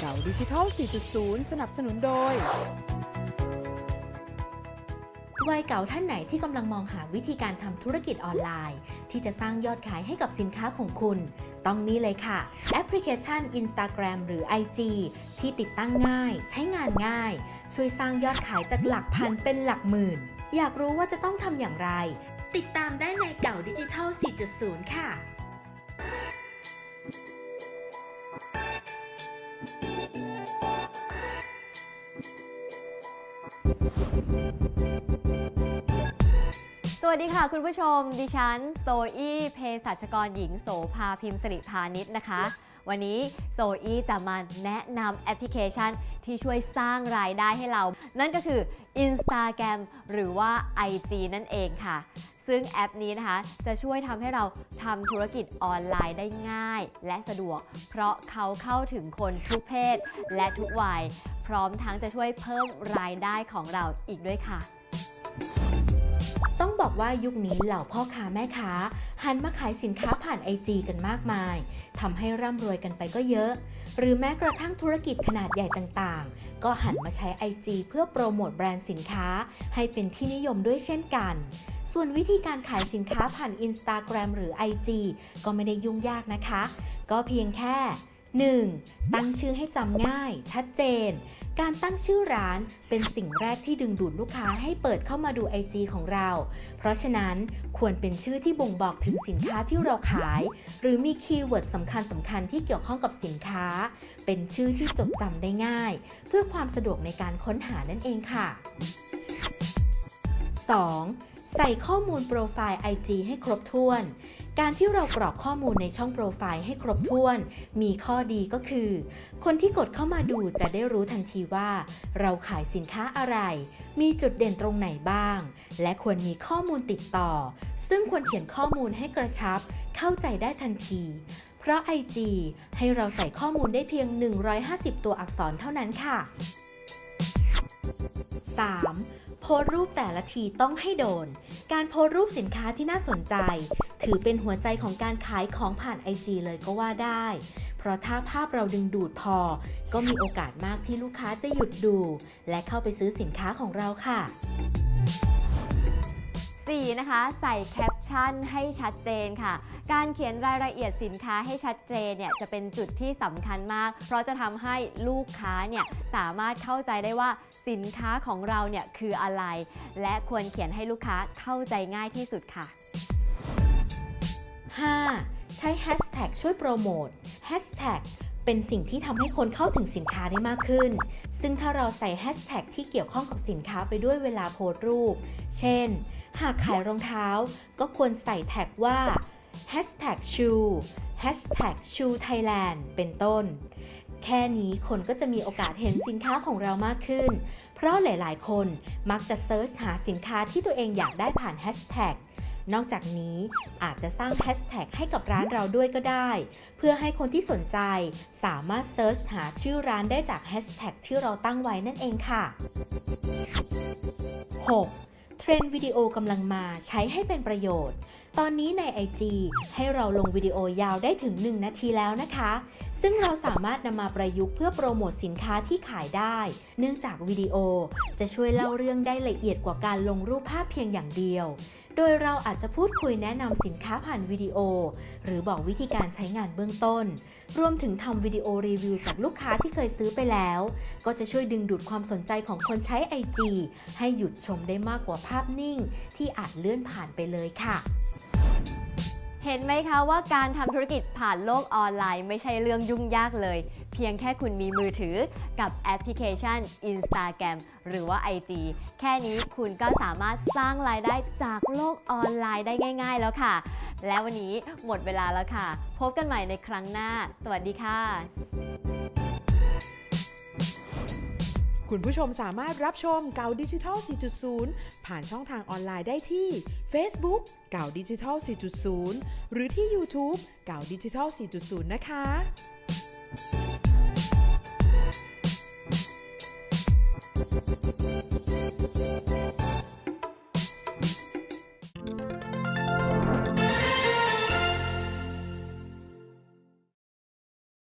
เก่าดิจิทัล 4.0 สนับสนุนโดย วัยเก่าท่านไหนที่กำลังมองหาวิธีการทำธุรกิจออนไลน์ ที่จะสร้างยอดขายให้กับสินค้าของคุณ ต้องนี่เลยค่ะ แอปพลิเคชัน Instagram หรือ IG ที่ติดตั้งง่าย ใช้งานง่าย ช่วยสร้างยอดขายจากหลักพันเป็นหลักหมื่น อยากรู้ว่าจะต้องทำอย่างไร ติดตามได้ในเก่าดิจิทัล 4.0 ค่ะ สวัสดีค่ะคุณผู้ชม ดิฉันโซอี้เภสัชกรหญิงโสภาพิมพ์สิริพาณิชย์นะคะ วันนี้โซอี้จะมาแนะนำแอปพลิเคชันที่ช่วยสร้างรายได้ให้เรา นั่นก็คือ Instagram หรือว่า IG นั่นเองค่ะ ซึ่งแอปนี้นะคะ จะช่วยทำให้เราทำธุรกิจออนไลน์ได้ง่าย และสะดวก เพราะเขาเข้าถึงคนทุกเพศ และทุกวัย พร้อมทั้งจะช่วยเพิ่มรายได้ของเราอีกด้วยค่ะ ต้องบอกว่ายุคนี้เหล่าพ่อค้าแม่ค้าหันมาขายสินค้าผ่านไอจกันมากมาย ทำให้ร่ำรวยกันไปก็เยอะ หรือแม้กระทั่งธุรกิจขนาดใหญ่ต่างๆ ก็หันมาใช้ IG เพื่อโปรโมทแบรนด์สินค้า ให้เป็นที่นิยมด้วยเช่นกัน ส่วนวิธีการขายสินค้าผ่าน Instagram หรือ IG ก็ไม่ได้ยุ่งยากนะคะ ก็เพียงแค่ 1. ตั้งชื่อให้จำง่าย ชัดเจน การตั้งชื่อร้านเป็นสิ่งแรกที่ดึงดูดลูกค้าให้เปิดเข้ามาดู IG ของเรา เพราะฉะนั้นควรเป็นชื่อที่บ่งบอกถึงสินค้าที่เราขาย หรือมีคีย์เวิร์ดสำคัญสำคัญๆที่เกี่ยวข้องกับสินค้า เป็นชื่อที่จดจำได้ง่าย เพื่อความสะดวกในการค้นหานั่นเองค่ะ 2. ใส่ข้อมูลโปรไฟล์ IG ให้ครบถ้วน การที่เรากรอกข้อมูลในช่องโปรไฟล์ให้ครบถ้วน มีข้อดีก็คือ คนที่กดเข้ามาดูจะได้รู้ทันทีว่า เราขายสินค้าอะไร มีจุดเด่นตรงไหนบ้าง และควรมีข้อมูลติดต่อ ซึ่งควรเขียนข้อมูลให้กระชับ เข้าใจได้ทันที เพราะ IG ให้เราใส่ข้อมูลได้เพียง 150 ตัวอักษรเท่านั้นค่ะ 3. โพสรูปแต่ละทีต้องให้โดน การโพสรูปสินค้าที่น่าสนใจ ถือเป็นหัวใจของการขายของผ่าน IG เลยก็ว่าได้ เพราะถ้าภาพเราดึงดูดพอ ก็มีโอกาสมากที่ลูกค้าจะหยุดดู และเข้าไปซื้อสินค้าของเราค่ะ 4. นะคะ ใส่แคปชั่นให้ชัดเจนค่ะ การเขียนรายละเอียดสินค้าให้ชัดเจนเนี่ยจะเป็นจุดที่สำคัญมาก เพราะจะทำให้ลูกค้าเนี่ยสามารถเข้าใจได้ว่าสินค้าของเราเนี่ยคืออะไร และควรเขียนให้ลูกค้าเข้าใจง่ายที่สุดค่ะ 5. ใช้แฮชแท็กช่วยโปรโมทแฮชแท็กเป็นสิ่งที่ทำให้คนเข้าถึงสินค้าได้มากขึ้น ซึ่งถ้าเราใส่แฮชแท็กที่เกี่ยวข้องกับสินค้าไปด้วยเวลาโพสต์รูป เช่น หากขายรองเท้า ก็ควรใส่แท็กว่า hashtag shoe hashtag shoe thailand เป็นต้น แค่นี้คนก็จะมีโอกาสเห็นสินค้าของเรามากขึ้น เพราะหลาย ๆ คนมักจะเซิร์ชหาสินค้าที่ตัวเองอยากได้ผ่านแฮชแท็ก นอกจากนี้อาจจะสร้างแฮชแท็กให้กับร้านเราด้วยก็ได้ เพื่อให้คนที่สนใจสามารถเซิร์ชหาชื่อร้านได้จากแฮชแท็กที่เราตั้งไว้นั่นเองค่ะ 6. เทรนด์วิดีโอกำลังมาใช้ให้เป็นประโยชน์ ตอนนี้ใน IG ให้เราลงวิดีโอยาวได้ถึง 1 นาทีแล้วนะคะ ซึ่งเราสามารถนำมาประยุกต์เพื่อโปรโมทสินค้าที่ขายได้ เนื่องจากวิดีโอจะช่วยเล่าเรื่องได้ละเอียดกว่าการลงรูปภาพเพียงอย่างเดียว โดยเราอาจจะพูดคุยแนะนำสินค้าผ่านวิดีโอ หรือบอกวิธีการใช้งานเบื้องต้น รวมถึงทำวิดีโอรีวิวจากลูกค้าที่เคยซื้อไปแล้ว ก็จะช่วยดึงดูดความสนใจของคนใช้ IG ให้หยุดชมได้มากกว่าภาพนิ่ง ที่อาจเลื่อนผ่านไปเลยค่ะ ห็นไหมคะว่าการทำธุรกิจผ่านโลกออนไลน์ไม่ใช่เรื่องยุ่งยากเลย เพียงแค่คุณมีมือถือกับแอปพลิเคชัน Instagram หรือว่า IG แค่นี้คุณก็สามารถสร้างรายได้จากโลกออนไลน์ได้ง่าย ๆ แล้วค่ะ และวันนี้หมดเวลาแล้วค่ะ พบกันใหม่ในครั้งหน้า สวัสดีค่ะ คุณผู้ชมสามารถรับชมเก่าดิจิทัล 4.0 ผ่านช่องทางออนไลน์ได้ที่ Facebook เก่าดิจิทัล 4.0 หรือที่ YouTube เก่าดิจิทัล 4.0 นะคะ